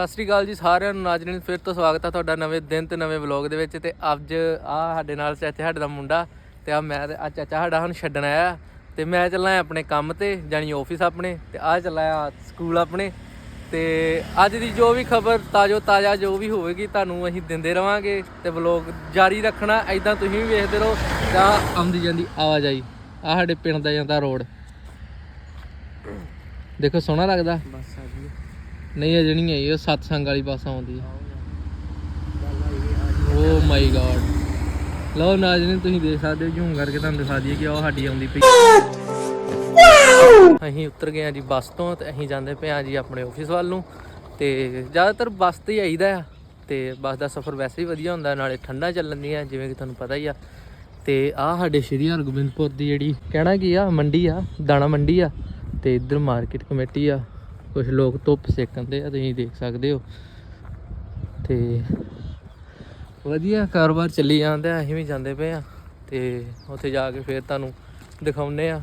ਸਤਿ ਸ੍ਰੀ ਅਕਾਲ ਜੀ ਸਾਰਿਆਂ ਨੂੰ ਨਾਜ਼ਰੀਨ ਫਿਰ ਤੋਂ ਸਵਾਗਤ ਹੈ ਤੁਹਾਡਾ ਨਵੇਂ ਦਿਨ ਤੇ ਨਵੇਂ ਵਲੌਗ ਦੇ ਵਿੱਚ ਤੇ ਅੱਜ ਆ ਸਾਡੇ ਨਾਲ ਚਾਚਾ ਸਾਡੇ ਦਾ ਮੁੰਡਾ ਤੇ ਆ ਮੈਂ ਤੇ ਆ ਚਾਚਾ ਸਾਡਾ ਹੁਣ ਛੱਡਣ ਆਇਆ ਤੇ ਮੈਂ ਚੱਲਾਂ ਆਪਣੇ ਕੰਮ ਤੇ ਜਾਨੀ ਆਫਿਸ ਆਪਣੇ ਤੇ ਆ ਚੱਲਾਂ ਆ ਸਕੂਲ ਆਪਣੇ ਤੇ ਅੱਜ ਦੀ ਜੋ ਵੀ ਖਬਰ ਤਾਜੋ ਤਾਜ਼ਾ ਜੋ ਵੀ ਹੋਵੇਗੀ ਤੁਹਾਨੂੰ ਅਸੀਂ ਦਿੰਦੇ ਰਵਾਂਗੇ ਤੇ ਵਲੌਗ ਜਾਰੀ ਰੱਖਣਾ ਐਦਾਂ ਤੁਸੀਂ ਵੀ ਵੇਖਦੇ ਰਹੋ ਤਾਂ ਆਉਂਦੀ ਜਾਂਦੀ ਆਵਾਜਾਈ ਆ ਸਾਡੇ ਪਿੰਡ ਦਾ ਜਾਂਦਾ ਰੋਡ। ਦੇਖੋ ਸੋਹਣਾ ਲੱਗਦਾ। ਬਸ ਆ ਜੀ। ਨਹੀਂ ਇਹ ਜਿਹੜੀ ਹੈ ਇਹ ਸਤਸੰਗ ਵਾਲੀ ਬੱਸ ਆਉਂਦੀ ਹੈ ਓ ਮਾਈ ਗॉड ਲਓ ਨਾਜ਼ਰੀਨ ਤੁਸੀਂ ਦੇਖ ਸਕਦੇ ਹੋ ਝੂਮ ਕਰਕੇ ਤੁਹਾਨੂੰ ਦਿਖਾ ਦਈਏ ਕਿ ਉਹ ਸਾਡੀ ਆਉਂਦੀ ਪਈ। ਅਸੀਂ ਉਤਰ ਗਏ ਆ ਜੀ ਬੱਸ ਤੋਂ ਤੇ ਅਸੀਂ ਜਾਂਦੇ ਪਏ ਆ ਜੀ ਆਪਣੇ ਆਫਿਸ ਵੱਲ ਨੂੰ। ਤੇ ਜ਼ਿਆਦਾਤਰ ਬੱਸ ਤੇ ਹੀ ਆਈਦਾ ਆ। ਤੇ ਬੱਸ ਦਾ ਸਫ਼ਰ ਵੈਸੇ ਹੀ ਵਧੀਆ ਹੁੰਦਾ ਨਾਲੇ ਠੰਡਾ ਚੱਲਣ ਆ ਜਿਵੇਂ ਕਿ ਤੁਹਾਨੂੰ ਪਤਾ ਹੀ ਆ। ਤੇ ਆ ਸਾਡੇ ਸ਼੍ਰੀ ਹਰਗੋਬਿੰਦਪੁਰ ਦੀ ਜਿਹੜੀ ਕਹਿਣਾ ਕੀ ਆ ਮੰਡੀ ਆ ਦਾਣਾ ਮੰਡੀ ਆ। ਤੇ ਇੱਧਰ ਮਾਰਕੀਟ ਕਮੇਟੀ ਆ। ਕੁਝ ਲੋਕ ਧੁੱਪ ਸੇਕਣ ਦੇ ਆ, ਤੁਸੀਂ ਦੇਖ ਸਕਦੇ ਹੋ। ਤੇ ਵਧੀਆ ਕਾਰੋਬਾਰ ਚੱਲੀ ਜਾਂਦਾ, ਅਸੀਂ ਵੀ ਜਾਂਦੇ ਪਏ ਆ। ਤੇ ਉੱਥੇ ਜਾ ਕੇ ਫੇਰ ਤੁਹਾਨੂੰ ਦਿਖਾਉਨੇ ਆ।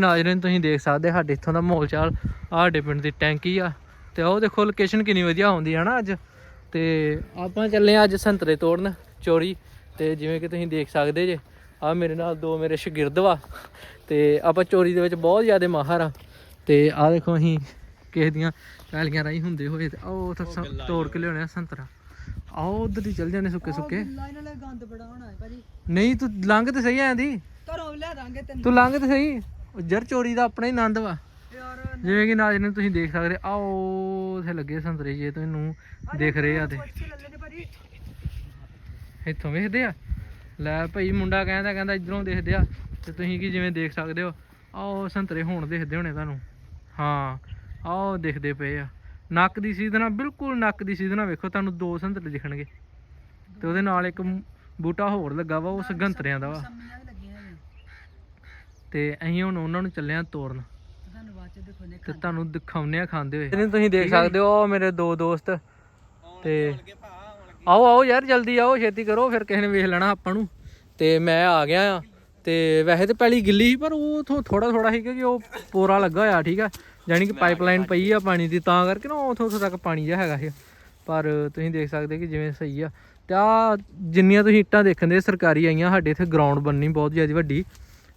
ਨਾਜ਼ਰੀਨ ਤੁਸੀਂ ਦੇਖ ਸਕਦੇ ਸਾਡੇ ਇੱਥੋਂ ਦਾ ਮਾਹੌਲ ਚਾਲ। ਆਹ ਸਾਡੇ ਪਿੰਡ ਦੀ ਟੈਂਕੀ ਆ ਤੇ ਉਹ ਦੇਖੋ ਲੋਕੇਸ਼ਨ ਕਿੰਨੀ ਵਧੀਆ ਹੁੰਦੀ ਹੈ ਨਾ ਅੱਜ। ਤੇ ਆਪਾਂ ਚੱਲੇ ਆ ਅੱਜ ਸੰਤਰੇ ਤੋੜਨ ਚੋਰੀ। ਤੇ ਜਿਵੇਂ ਕਿ ਤੁਸੀਂ ਦੇਖ ਸਕਦੇ ਜੇ ਆ ਮੇਰੇ ਨਾਲ ਦੋ ਮੇਰੇ ਸ਼ਾਗਿਰਦ ਵਾ। ਤੇ ਆਪਾਂ ਚੋਰੀ ਦੇ ਵਿੱਚ ਬਹੁਤ ਜ਼ਿਆਦਾ ਮਾਹਰ ਆ। ਤੇ ਆ ਦੇਖੋ ਅਸੀਂ ਕਿਸੇ ਦੀਆਂ ਪੈਲੀਆਂ ਰਾਈ ਹੁੰਦੇ ਹੋਏ ਤੇ ਆਹ ਸ- ਤੋੜ ਕੇ ਲਿਆਉਣੇ ਆ ਸੰਤਰਾ। ਆਓ ਉਧਰ ਹੀ ਚੱਲ ਜਾਂਦੇ ਸੁੱਕੇ ਸੁੱਕੇ। ਨਹੀਂ ਤੂੰ ਲੰਘ ਤੇ ਸਹੀ ਆਂਦੀ ਘਰੋਂ ਲੈ ਦਾਂਗੇ ਤੈਨੂੰ। ਤੂੰ ਲੰਘ ਤੇ ਸਹੀ। ਉਹ ਜਰ ਚੋਰੀ ਦਾ ਆਪਣਾ ਹੀ ਆਨੰਦ ਵਾ। ਜਿਵੇਂ ਕਿ ਨਾਜ਼ਰੀਨ ਤੁਸੀਂ ਦੇਖ ਸਕਦੇ ਆਓ ਉਥੇ ਲੱਗੇ ਸੰਤਰੇ ਜੇ ਤੁਹਾਨੂੰ ਦਿਖ ਰਹੇ ਆ ਤੇ। ਇੱਥੋਂ ਵੇਖਦੇ ਆ। ਲੈ ਭਾਈ ਮੁੰਡਾ ਕਹਿੰਦਾ ਕਹਿੰਦਾ ਇਧਰੋਂ ਦੇਖਦੇ ਆ। ਤੇ ਤੁਸੀਂ ਕੀ ਜਿਵੇਂ ਦੇਖ ਸਕਦੇ ਹੋ? ਆਓ ਸੰਤਰੇ ਹੁਣ ਦਿਖਦੇ ਹੋਣੇ ਤੁਹਾਨੂੰ। ਹਾਂ ਆਓ ਦਿਖਦੇ ਪਏ ਆ। ਨੱਕ ਦੀ ਸੀਧ ਨਾਲ ਬਿਲਕੁਲ ਨੱਕ ਦੀ ਸੀਧ ਨਾਲ ਵੇਖੋ ਤੁਹਾਨੂੰ ਦੋ ਸੰਤਰੇ ਦਿਖਣਗੇ। ਤੇ ਉਹਦੇ ਨਾਲ ਇੱਕ ਬੂਟਾ ਹੋਰ ਲੱਗਾ ਵਾ ਉਹ ਸੰਗੰਤਰਿਆਂ ਦਾ ਵਾ। ਤੇ ਅਸੀਂ ਹੁਣ ਉਹਨਾਂ ਨੂੰ ਚੱਲੇ ਆ ਤੋੜਨ ਤੁਹਾਨੂੰ ਬਾਅਦ ਚ ਤੇ ਤੁਹਾਨੂੰ ਦਿਖਾਉਨੇ ਆ ਖਾਂਦੇ ਹੋਏ। ਜਿਹਨੂੰ ਤੁਸੀਂ ਦੇਖ ਸਕਦੇ ਹੋ ਉਹ ਮੇਰੇ ਦੋ ਦੋਸਤ। ਤੇ ਆਓ ਆਓ ਯਾਰ ਜਲਦੀ ਆਓ ਛੇਤੀ ਕਰੋ ਫਿਰ ਕਿਸੇ ਨੇ ਵੇਖ ਲੈਣਾ ਆਪਾਂ ਨੂੰ। ਤੇ ਮੈਂ ਆ ਗਿਆ ਆ। ਤੇ ਵੈਸੇ ਤੇ ਪਹਿਲੀ ਗਿੱਲੀ ਸੀ ਪਰ ਉਹ ਥੋੜਾ ਥੋੜਾ ਸੀ ਕਿਉਂਕਿ ਉਹ ਪੋਰਾ ਲੱਗਾ ਹੋਇਆ ਠੀਕ ਆ? ਯਾਨੀ ਕਿ ਪਾਈਪਲਾਈਨ ਪਈ ਆ ਪਾਣੀ ਦੀ ਤਾਂ ਕਰਕੇ ਨਾ ਉਥੋਂ ਉਥੋਂ ਤੱਕ ਪਾਣੀ ਜਿਹਾ ਹੈਗਾ ਸੀ। ਪਰ ਤੁਸੀਂ ਦੇਖ ਸਕਦੇ ਕਿ ਜਿਵੇਂ ਸਹੀ ਆ। ਤੇ ਆ ਜਿੰਨੀਆਂ ਤੁਸੀਂ ਇੱਟਾਂ ਦੇਖਣ ਦੇ ਸਰਕਾਰੀ ਆਈਆਂ ਸਾਡੇ ਇੱਥੇ ਗਰਾਊਂਡ ਬਣਨੀ ਬਹੁਤ ਜ਼ਿਆਦਾ ਵੱਡੀ।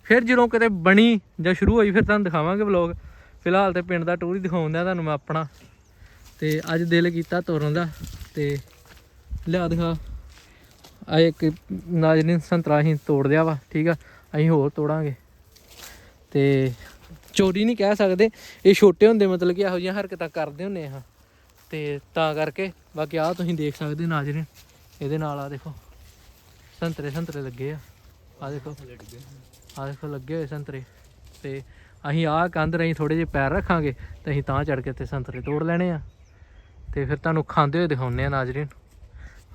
ਫਿਰ ਜਦੋਂ ਕਿਤੇ ਬਣੀ ਜਾਂ ਸ਼ੁਰੂ ਹੋਈ, ਫਿਰ ਤੁਹਾਨੂੰ ਦਿਖਾਵਾਂਗੇ ਵਲੌਗ ਫਿਲਹਾਲ ਤੇ ਪਿੰਡ ਦਾ ਟੂਰ ਹੀ ਦਿਖਾਉਂਦਾ ਤੁਹਾਨੂੰ ਮੈਂ ਆਪਣਾ। ਤੇ ਅੱਜ ਦਿਲ ਕੀਤਾ ਤੋਰਨ ਦਾ ਤੇ ਲਿਆ ਦਿਖਾ। ਆ ਇੱਕ ਨਾਜ਼ਰੀਨ ਸੰਤਰਾ ਅਸੀਂ ਤੋੜ ਦਿਆ ਵਾ, ਠੀਕ ਆ? ਅਸੀਂ ਹੋਰ ਤੋੜਾਂਗੇ। ਤੇ ਚੋਰੀ ਨਹੀਂ ਕਹਿ ਸਕਦੇ। ਇਹ ਛੋਟੇ ਹੁੰਦੇ ਮਤਲਬ ਕਿ ਇਹੋ ਜਿਹੀਆਂ ਹਰਕਤਾਂ ਕਰਦੇ ਹੁੰਨੇ ਆ। ਤੇ ਤਾਂ ਕਰਕੇ ਬਾਕੀ ਆ ਤੁਸੀਂ ਦੇਖ ਸਕਦੇ ਨਾਜ਼ਰੀਨ ਇਹਦੇ ਨਾਲ ਆ ਦੇਖੋ। ਸੰਤਰੇ ਸੰਤਰੇ ਲੱਗੇ ਆ। ਆ ਦੇਖੋ। ਆ ਦੇਖੋ ਲੱਗੇ ਹੋਏ ਸੰਤਰੇ। ਤੇ ਅਸੀਂ ਆਹ ਕੰਧ ਰਹੀ ਥੋੜੇ ਜਿਹੇ ਪੈਰ ਰੱਖਾਂਗੇ ਤੇ ਅਸੀਂ ਤਾਂ ਚੜ ਕੇ ਤੇ ਸੰਤਰੇ ਤੋੜ ਲੈਣੇ ਆ। ਤੇ ਫਿਰ ਤੁਹਾਨੂੰ ਖਾਂਦੇ ਹੋਏ ਦਿਖਾਉਂਦੇ ਆ ਨਾਜ਼ਰੀਨ।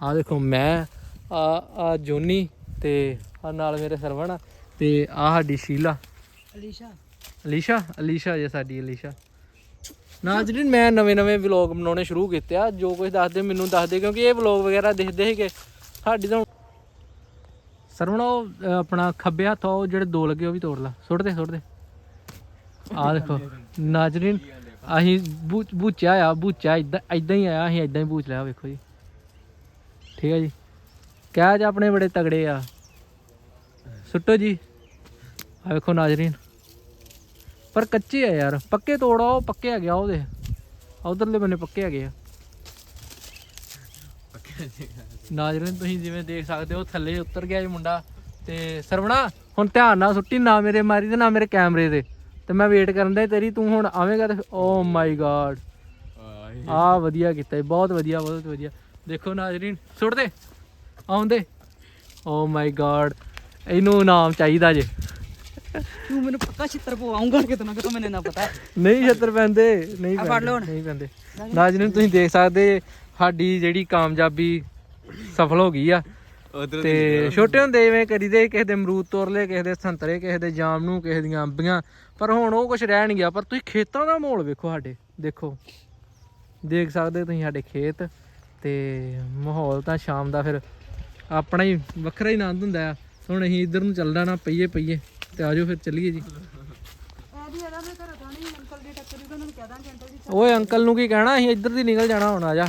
ਆ ਦੇਖੋ ਮੈਂ ਆ ਆ ਜੋਨੀ ਤੇ ਆ ਨਾਲ ਮੇਰੇ ਸਰਵਣ ਆ ਤੇ ਆ ਸਾਡੀ ਸ਼ੀਲਾ। ਅਲੀਸ਼ਾ। ਅਲੀਸ਼ਾ? ਅਲੀਸ਼ਾ ਜੇ ਸਾਡੀ ਅਲੀਸ਼ਾ। ਨਾਜ਼ਰੀਨ ਮੈਂ ਨਵੇਂ ਨਵੇਂ ਵਲੌਗ ਬਣਾਉਣੇ ਸ਼ੁਰੂ ਕੀਤੇ ਆ। ਜੋ ਕੁਝ ਦੱਸਦੇ ਮੈਨੂੰ ਦੱਸਦੇ ਕਿਉਂਕਿ ਇਹ ਵਲੌਗ ਵਗੈਰਾ ਦੇਖਦੇ ਸੀਗੇ। ਸਾਡੀ ਤਾਂ ਸਰਵਣ ਉਹ ਅ, ਆਪਣਾ ਖੱਬੇ ਹੱਥ ਉਹ ਜਿਹੜੇ ਦੋ ਲੱਗੇ ਉਹ ਵੀ ਤੋੜ ਲਾ। ਸੁੱਟ ਦੇ ਸੁੱਟ ਦੇ। ਆ ਦੇਖੋ ਨਾਜ਼ਰੀਨ ਅਸੀਂ ਬੂਚ ਬੂਚਿਆ ਆ ਬੂਚਿਆ ਇਦਾਂ ਇਦਾਂ ਹੀ ਆਇਆ ਅਸੀਂ ਇਦਾਂ ਹੀ ਬੂਚ ਲਿਆ ਵੇਖੋ ਜੀ। ਠੀਕ ਹੈ ਜੀ। ਕਹਿ ਜ ਆਪਣੇ ਬੜੇ ਤਗੜੇ ਆ। ਸੁੱਟੋ ਜੀ। ਆ ਵੇਖੋ ਨਾਜ਼ਰੀਨ। ਪਰ ਕੱਚੇ ਆ ਯਾਰ ਪੱਕੇ ਤੋੜਾ ਉਹ ਪੱਕੇ ਹੈਗੇ ਆ ਉਹਦੇ। ਉਧਰਲੇ ਬੰਨੇ ਪੱਕੇ ਹੈਗੇ ਆ। ਨਾਜ਼ਰੀਨ ਤੁਸੀਂ ਜਿਵੇਂ ਦੇਖ ਸਕਦੇ ਹੋ ਥੱਲੇ ਉਤਰ ਗਿਆ ਇਹ ਮੁੰਡਾ ਤੇ ਸਰਵਣਾ ਹੁਣ ਧਿਆਨ ਨਾਲ ਸੁੱਟੀ ਨਾ ਮੇਰੇ ਮਾਰੀ ਤੇ ਨਾ ਮੇਰੇ ਕੈਮਰੇ ਤੇ। ਤੇ ਮੈਂ ਵੇਟ ਕਰਨ ਦਾ ਤੇਰੀ ਤੂੰ ਹੁਣ ਆਵੇਂਗਾ ਤੇ ਓ ਮਾਈ ਗਾਡ ਆ ਵਧੀਆ ਕੀਤਾ ਬਹੁਤ ਵਧੀਆ ਬਹੁਤ ਵਧੀਆ। ਦੇਖੋ ਨਾਜ਼ਰੀਨ ਸੁੱਟ ਦੇ ਆਉਂਦੇ। ਓ ਮਾਈ ਗਾਡ ਇਹਨੂੰ ਨਾਮ ਚਾਹੀਦਾ ਜੇ। ਤੂੰ ਮੈਨੂੰ ਪੱਕਾ ਛਿੱਤਰ ਪਵਾਉਂਗਾ ਕਿ ਤੈਨੂੰ ਕਿ ਮੈਨੂੰ ਨਾ ਪਤਾ। ਨਹੀਂ ਛੱਤਰ ਪੈਂਦੇ ਨਹੀਂ ਪੈਂਦੇ। ਨਹੀਂ ਨਾਜ਼ਰੀਨ ਤੁਸੀਂ ਦੇਖ ਸਕਦੇ ਸਾਡੀ ਜਿਹੜੀ ਕਾਮਯਾਬੀ ਸਫਲ ਹੋ ਗਈ ਆ। ਤੇ ਛੋਟੇ ਹੁੰਦੇ ਜਿਵੇਂ ਕਰੀਦੇ ਕਿਸੇ ਦੇ ਅਮਰੂਦ ਤੋੜ ਲਏ ਕਿਸੇ ਦੇ ਸੰਤਰੇ ਕਿਸੇ ਦੇ ਜਾਮਨੂ ਕਿਸੇ ਦੀਆਂ ਅੰਬੀਆਂ। ਪਰ ਹੁਣ ਉਹ ਕੁਝ ਰਹਿ ਨਹੀਂ ਗਿਆ। ਪਰ ਤੁਸੀਂ ਖੇਤਾਂ ਦਾ ਮਾਹੌਲ ਵੇਖੋ ਸਾਡੇ। ਦੇਖੋ। ਦੇਖ ਸਕਦੇ ਤੁਸੀਂ ਸਾਡੇ ਖੇਤ ਤੇ ਮਾਹੌਲ ਤਾਂ ਸ਼ਾਮ ਦਾ ਫਿਰ ਆਪਣਾ ਹੀ ਵੱਖਰਾ ਹੀ ਆਨੰਦ ਹੁੰਦਾ ਆ। ਹੁਣ ਅਸੀਂ ਇੱਧਰ ਨੂੰ ਚੱਲਦਾ ਨਾ ਪਈਏ ਪਈਏ। ਤੇ ਆਜੋ ਫਿਰ ਚੱਲੀਏ ਜੀ। ਐਦੀ ਆਦਾ ਮੈਂ ਘਰ ਜਾਣੀ ਅੰਕਲ ਦੀ ਟੱਕਰ ਦੀ ਉਹਨਾਂ ਨੂੰ ਕਹਿ ਦਾਂਗੇ ਅੰਕਲ ਜੀ। ਓਏ ਅੰਕਲ ਨੂੰ ਕੀ ਕਹਿਣਾ? ਅਸੀਂ ਇੱਧਰ ਦੀ ਨਿਕਲ ਜਾਣਾ ਹੁਣ ਆ ਜਾ।